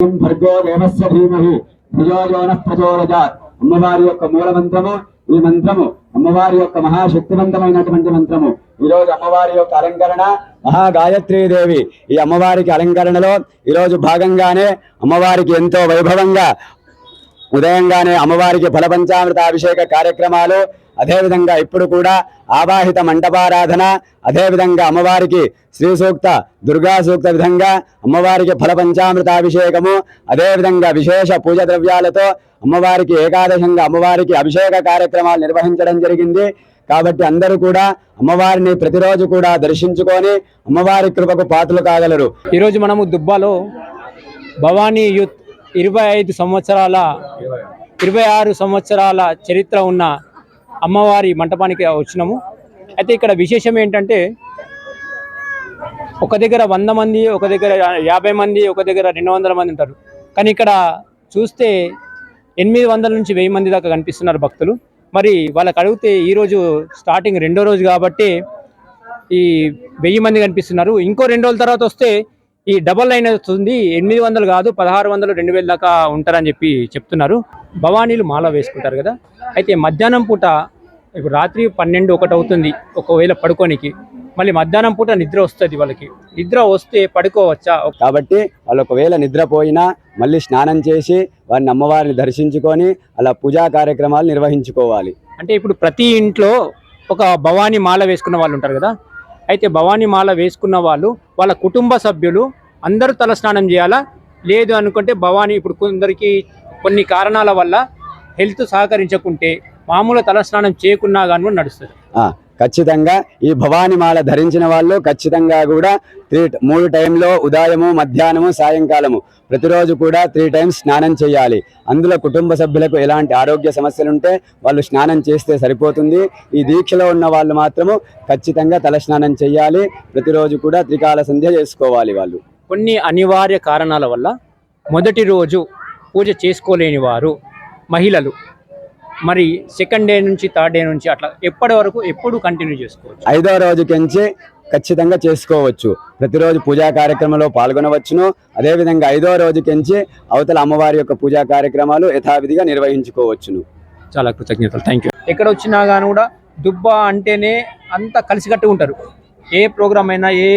భర్గో దేవస్య ధీమహి? అమ్మవారి యొక్క మూల మంత్రము ఈ మంత్రము అమ్మవారి యొక్క మహాశక్తివంతమైనటువంటి మంత్రము. ఈ రోజు అమ్మవారి యొక్క అలంకరణ మహాగాయత్రీ దేవి. ఈ అమ్మవారికి అలంకరణలో ఈ రోజు భాగంగానే అమ్మవారికి ఎంతో వైభవంగా ఉదయంగానే అమ్మవారికి ఫలపంచామృత అభిషేక కార్యక్రమాలు అదేవిధంగా ఇప్పుడు కూడా ఆవాహిత మంటపారాధన అదేవిధంగా అమ్మవారికి శ్రీ సూక్త దుర్గా సూక్త విధంగా అమ్మవారికి ఫలపంచామృతాభిషేకము అదేవిధంగా విశేష పూజ ద్రవ్యాలతో అమ్మవారికి ఏకాదశంగా అమ్మవారికి అభిషేక కార్యక్రమాలు నిర్వహించడం జరిగింది. కాబట్టి అందరూ కూడా అమ్మవారిని ప్రతిరోజు కూడా దర్శించుకొని అమ్మవారి కృపకు పాత్రలు కాగలరు. ఈరోజు మనము దుబ్బాలో భవానీ యూత్ ఇరవై ఐదు సంవత్సరాల ఇరవై ఆరు సంవత్సరాల చరిత్ర ఉన్న అమ్మవారి మంటపానికి వచ్చినాము. అయితే ఇక్కడ విశేషం ఏంటంటే ఒక దగ్గర వంద మంది ఒక దగ్గర యాభై మంది ఒక దగ్గర రెండు వందల మంది ఉంటారు. కానీ ఇక్కడ చూస్తే ఎనిమిది వందల నుంచి వెయ్యి మంది దాకా కనిపిస్తున్నారు భక్తులు. మరి వాళ్ళకి అడిగితే ఈరోజు స్టార్టింగ్ రెండో రోజు కాబట్టి ఈ వెయ్యి మంది కనిపిస్తున్నారు. ఇంకో రెండు రోజుల తర్వాత వస్తే ఈ డబల్ లైన్ వస్తుంది. ఎనిమిది వందలు కాదు పదహారు వందలు రెండు వేల దాకా ఉంటారని చెప్పి చెప్తున్నారు. భవానీలు మాల వేసుకుంటారు కదా. అయితే మధ్యాహ్నం పూట ఇప్పుడు రాత్రి పన్నెండు ఒకటి అవుతుంది ఒకవేళ పడుకోనికి. మళ్ళీ మధ్యాహ్నం పూట నిద్ర వస్తుంది వాళ్ళకి. నిద్ర వస్తే పడుకోవచ్చా? కాబట్టి వాళ్ళు ఒకవేళ నిద్రపోయినా మళ్ళీ స్నానం చేసి వారిని అమ్మవారిని దర్శించుకొని అలా పూజా కార్యక్రమాలు నిర్వహించుకోవాలి. అంటే ఇప్పుడు ప్రతి ఇంట్లో ఒక భవానీ మాల వేసుకున్న వాళ్ళు ఉంటారు కదా. అయితే భవానీ మాల వేసుకున్న వాళ్ళు వాళ్ళ కుటుంబ సభ్యులు అందరూ తలస్నానం చేయాలా? లేదు అనుకుంటే భవానీ ఇప్పుడు కొందరికి కొన్ని కారణాల వల్ల హెల్త్ సహకరించకుంటే మామూలు తలస్నానం చేయకున్నా కానీ కూడా నడుస్తుంది ఖచ్చితంగా ఈ భవాని మాల ధరించిన వాళ్ళు ఖచ్చితంగా కూడా త్రీ మూడు టైంలో ఉదయము మధ్యాహ్నము సాయంకాలము ప్రతిరోజు కూడా త్రీ టైమ్స్ స్నానం చేయాలి. అందులో కుటుంబ సభ్యులకు ఎలాంటి ఆరోగ్య సమస్యలు ఉంటే వాళ్ళు స్నానం చేస్తే సరిపోతుంది. ఈ దీక్షలో ఉన్న వాళ్ళు మాత్రము ఖచ్చితంగా తల స్నానం చేయాలి. ప్రతిరోజు కూడా త్రికాల సంధ్య చేసుకోవాలి వాళ్ళు. కొన్ని అనివార్య కారణాల వల్ల మొదటి రోజు పూజ చేసుకోలేని వారు మహిళలు. మరి సెకండ్ డే నుంచి థర్డ్ డే నుంచి అట్లా ఎప్పటి వరకు ఎప్పుడు కంటిన్యూ చేసుకోవచ్చు? ఐదో రోజు కెంచి ఖచ్చితంగా చేసుకోవచ్చు. ప్రతిరోజు పూజా కార్యక్రమంలో పాల్గొనవచ్చును. అదేవిధంగా ఐదో రోజు కెంచి అవతల అమ్మవారి యొక్క పూజా కార్యక్రమాలు యథావిధిగా నిర్వహించుకోవచ్చును. చాలా కృతజ్ఞతలు. థ్యాంక్ యూ ఎక్కడ వచ్చినా కానీ కూడా దుబ్బ అంటేనే అంతా కలిసికట్టుగా ఉంటారు. ఏ ప్రోగ్రామ్ అయినా ఏ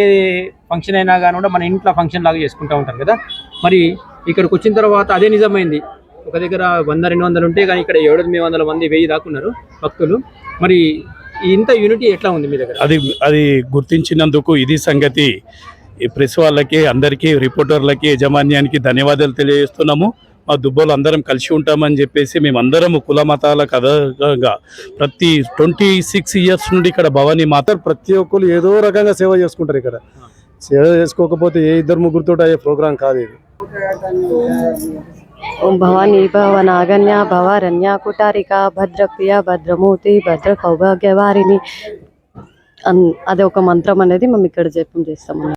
ఫంక్షన్ అయినా కానీ కూడా మన ఇంట్లో ఫంక్షన్ లాగా చేసుకుంటూ ఉంటారు కదా. మరి ఇక్కడికి వచ్చిన తర్వాత అదే నిజమైంది. ఒక దగ్గర వంద రెండు వందలు ఉంటే కానీ ఇక్కడ ఏడు ఎనిమిది వందల మంది వెయ్యి దాకా ఉన్నారు భక్తులు. మరి ఇంత యూనిటీ ఎట్లా ఉంది మీ దగ్గర? అది అది గుర్తించినందుకు ఇది సంగతి. ఈ ప్రెస్ వాళ్ళకి అందరికీ రిపోర్టర్లకి యజమాన్యానికి ధన్యవాదాలు తెలియజేస్తున్నాము. మా దుబ్బలు అందరం కలిసి ఉంటామని చెప్పేసి మేమందరం కుల మతాల కథగా ప్రతి ట్వంటీ సిక్స్ ఇయర్స్ నుండి ఇక్కడ భవానీ మాత ప్రతి ఒక్కరు ఏదో రకంగా సేవ చేసుకుంటారు ఇక్కడ. సేవ చేసుకోకపోతే ఏ ఇద్దరు ముగ్గురుతో అయ్యే ప్రోగ్రాం కాదు ఇది. ఓం భవానీ భవ భవ రన్య కుటారిక భద్రప్రియ భద్రమూర్తి భద్ర సౌభాగ్యవారిని అన్- అదే ఒక మంత్రం అనేది మేము ఇక్కడ జపం చేస్తాము